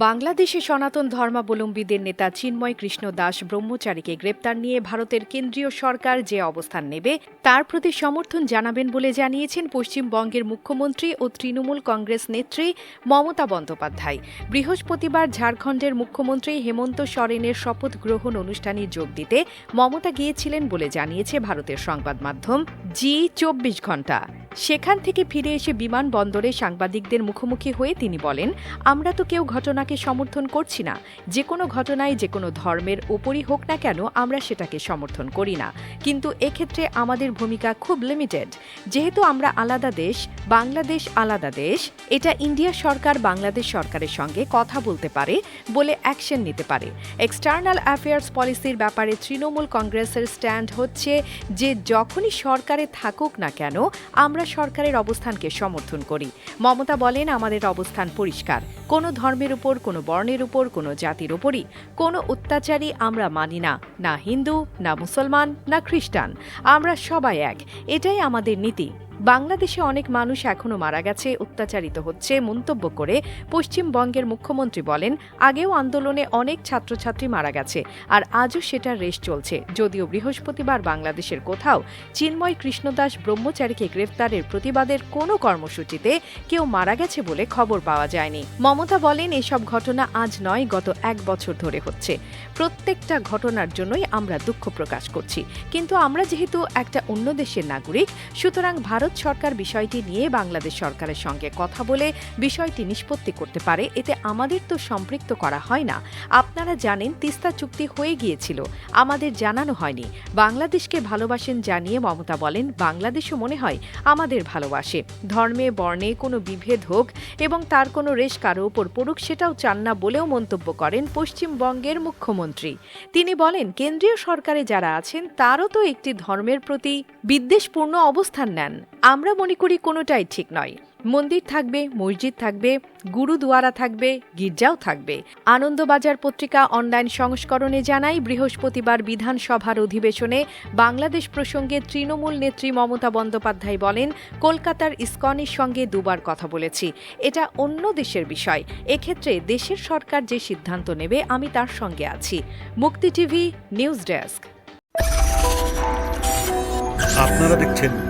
বাংলাদেশে সনাতন ধর্মাবলম্বীদের নেতা চিন্ময় কৃষ্ণ দাস ব্রহ্মচারীকে গ্রেপ্তার নিয়ে ভারতের কেন্দ্রীয় সরকার যে অবস্থান নেবে, তার প্রতি সমর্থন জানাবেন বলে জানিয়েছেন পশ্চিমবঙ্গের মুখ্যমন্ত্রী ও তৃণমূল কংগ্রেস নেত্রী মমতা বন্দ্যোপাধ্যায়। বৃহস্পতিবার ঝাড়খণ্ডের মুখ্যমন্ত্রী হেমন্ত সরেনের শপথ গ্রহণ অনুষ্ঠানে যোগ দিতে মমতা গিয়েছিলেন বলে জানিয়েছে ভারতের সংবাদ মাধ্যম জি চব্বিশ ঘণ্টা সেখান থেকে ফিরে এসে বিমানবন্দরে সাংবাদিকদের মুখোমুখি হয়ে তিনি বলেন, আমরা তো কেউ ঘটনাকে সমর্থন করছি না। যে কোনো ঘটনায় যে কোনো ধর্মের ওপরই হোক না কেন, আমরা সেটাকে সমর্থন করি না। কিন্তু এক্ষেত্রে আমাদের ভূমিকা খুব লিমিটেড যেহেতু আমরা আলাদা দেশ, বাংলাদেশ আলাদা দেশ, এটা ইন্ডিয়া সরকার বাংলাদেশ সরকারের সঙ্গে কথা বলতে পারে বলে অ্যাকশন নিতে পারে। এক্সটার্নাল অ্যাফেয়ার্স পলিসির ব্যাপারে তৃণমূল কংগ্রেসের স্ট্যান্ড হচ্ছে যে যখনই সরকারে থাকুক না কেন, আমরা সরকারের অবস্থানকে সমর্থন করি। মমতা বলেন, আমাদের অবস্থান পরিষ্কার। কোনো ধর্মের উপর, কোনো বর্ণের উপর, কোনো জাতির উপরই কোনো অত্যাচারী আমরা মানি না। না হিন্দু, না মুসলমান, না খ্রিস্টান। আমরা সবাই এক। এটাই আমাদের নীতি। বাংলাদেশে অনেক মানুষ এখনও মারা গেছে, অত্যাচারিত হচ্ছে, মন্তব্য করে পশ্চিমবঙ্গের মুখ্যমন্ত্রী বলেন, আগেও আন্দোলনে অনেক ছাত্রছাত্রী মারা গেছে, আর আজও সেটার রেশ চলছে। যদিও বৃহস্পতিবার বাংলাদেশের কোথাও চিন্ময় কৃষ্ণদাস ব্রহ্মচারীকে গ্রেফতারের প্রতিবাদের কোনো কর্মসূচিতে কেউ মারা গেছে বলে খবর পাওয়া যায়নি। মমতা বলেন, এসব ঘটনা আজ নয়, গত এক বছর ধরে হচ্ছে। প্রত্যেকটা ঘটনার জন্যই আমরা দুঃখ প্রকাশ করছি। কিন্তু আমরা যেহেতু একটা অন্য দেশের নাগরিক, সুতরাং ভারত সরকার বিষয়টি নিয়ে বাংলাদেশ সরকারের সঙ্গে কথা বলে বিষয়টি নিষ্পত্তি করতে পারে, এতে আমাদের তো সম্পৃক্ত করা হয় না। আপনারা জানেন তিস্তা চুক্তি হয়ে গিয়েছিল, আমাদের জানানো হয়নি। বাংলাদেশকে ভালোবাসেন জানিয়ে মমতা বলেন, বাংলাদেশও মনে হয় আমাদের ভালোবাসে। ধর্মে, বর্ণে কোনো বিভেদ হোক এবং তার কোনো রেশ কারও ওপর পড়ুক, সেটাও চান না বলেও মন্তব্য করেন পশ্চিমবঙ্গের মুখ্যমন্ত্রী। তিনি বলেন, কেন্দ্রীয় সরকারে যারা আছেন, তারও তো একটি ধর্মের প্রতি বিদ্বেষপূর্ণ অবস্থান নেন। আমরা মনে করি কোনোটাই ঠিক নয়। মন্দির থাকবে, মসজিদ থাকবে, গুরুদুয়ারা থাকবে, গির্জাও থাকবে। আনন্দবাজার পত্রিকা অনলাইন সংস্করণে জানাই, বৃহস্পতিবার বিধানসভার অধিবেশনে বাংলাদেশ প্রসঙ্গে তৃণমূল নেত্রী মমতা বন্দ্যোপাধ্যায় বলেন, কলকাতার ইসকনের সঙ্গে দুবার কথা বলেছি। এটা অন্য দেশের বিষয়। এক্ষেত্রে দেশের সরকার যে সিদ্ধান্ত নেবে, আমি তার সঙ্গে আছি। মুক্তি টিভি, নিউজ ডেস্ক। আপনারা দেখছেন